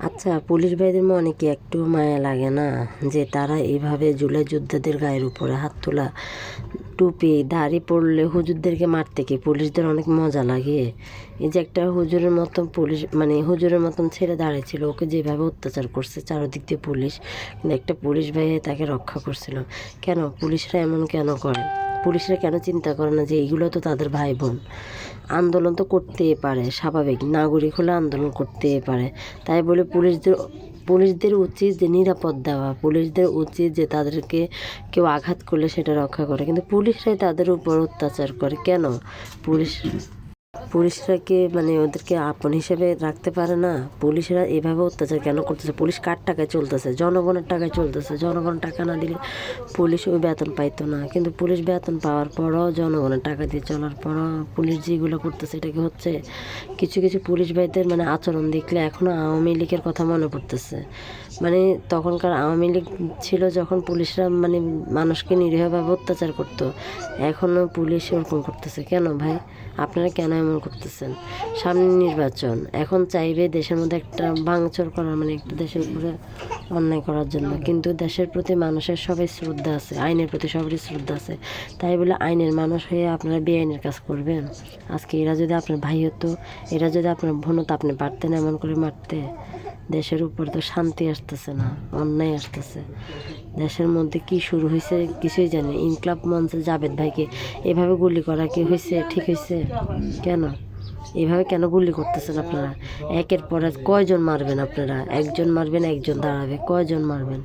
আচ্ছা পুলিশ ভাইদের মনে কি একটু মায়া লাগে না? যে তারা এইভাবে জুলাই যোদ্ধাদের গায়ের উপরে হাত তোলা, টুপি, দাড়ি পড়লে হুজুরদেরকে মারতে কি পুলিশদের অনেক মজা লাগে? এই যে একটা হুজুরের মতন পুলিশ মানে হুজুরের মতন ছেড়ে দাঁড়িয়েছিল ওকে যেভাবে অত্যাচার করছে, চারদিক দিয়ে পুলিশ, কিন্তু একটা পুলিশ ভাই তাকে রক্ষা করছিল। কেন? পুলিশরা এমন কেন করে? পুলিশরা কেন চিন্তা করে না যে এইগুলো তো তাদের ভাই বোন আন্দোলন তো করতেই পারে, স্বাভাবিক। নাগরিক হলে আন্দোলন করতেই পারে। তাই বলে পুলিশদের পুলিশদের উচিত যে নিরাপদ দেওয়া, পুলিশদের উচিত যে তাদেরকে কেউ আঘাত করলে সেটা রক্ষা করে। কিন্তু পুলিশরাই তাদের উপর অত্যাচার করে। কেন? পুলিশ পুলিশরাকে মানে ওদেরকে আপন হিসেবে রাখতে পারে না? পুলিশরা এভাবে অত্যাচার কেন করতেছে? পুলিশ কার টাকায় চলতেছে? জনগণের টাকায় চলতেছে। জনগণ টাকা না দিলে পুলিশ ওই বেতন পাইতো না। কিন্তু পুলিশ বেতন পাওয়ার পরও জনগণের টাকা দিয়ে চলার পরও পুলিশ যেগুলো করতেছে, এটা কি হচ্ছে? কিছু কিছু পুলিশ ভাইদের মানে আচরণ দেখলে এখনও আওয়ামী লীগের কথা মনে পড়তেছে। মানে তখনকার আওয়ামী লীগ ছিল যখন পুলিশরা মানে মানুষকে নিরীহভাবে অত্যাচার করতো। এখনও পুলিশ ওরকম করতেছে। কেন ভাই? আপনারা কেন এমন করতেছেন, সামনে নির্বাচন। এখন চাইবে দেশের মধ্যে একটা ভাঙচুর করার মানে একটা দেশের উপরে অন্যায় করার জন্য। কিন্তু দেশের প্রতি মানুষের সবাই শ্রদ্ধা আছে, আইনের প্রতি সবারই শ্রদ্ধা আছে। তাই বলে আইনের মানুষ হয়ে আপনারা বেআইনের কাজ করবেন? আজকে এরা যদি আপনার ভাই হতো এরা যদি আপনার বোন হতো আপনি পারতেন, এমন করে মারতে। দেশের উপর তো শান্তি আসতেছে না, অন্যায় আসতেছে। দেশের মধ্যে কি শুরু হয়েছে কিছুই জানি ইনকলাব মঞ্চে জাবেদ ভাইকে এভাবে গুলি করা কি হয়েছে, ঠিক হয়েছে? কেন? এভাবে কেন গুলি করতেছেন আপনারা? একের পর কয়জন মারবেন আপনারা? একজন মারবেন, একজন দাঁড়াবে, কয়জন মারবেন?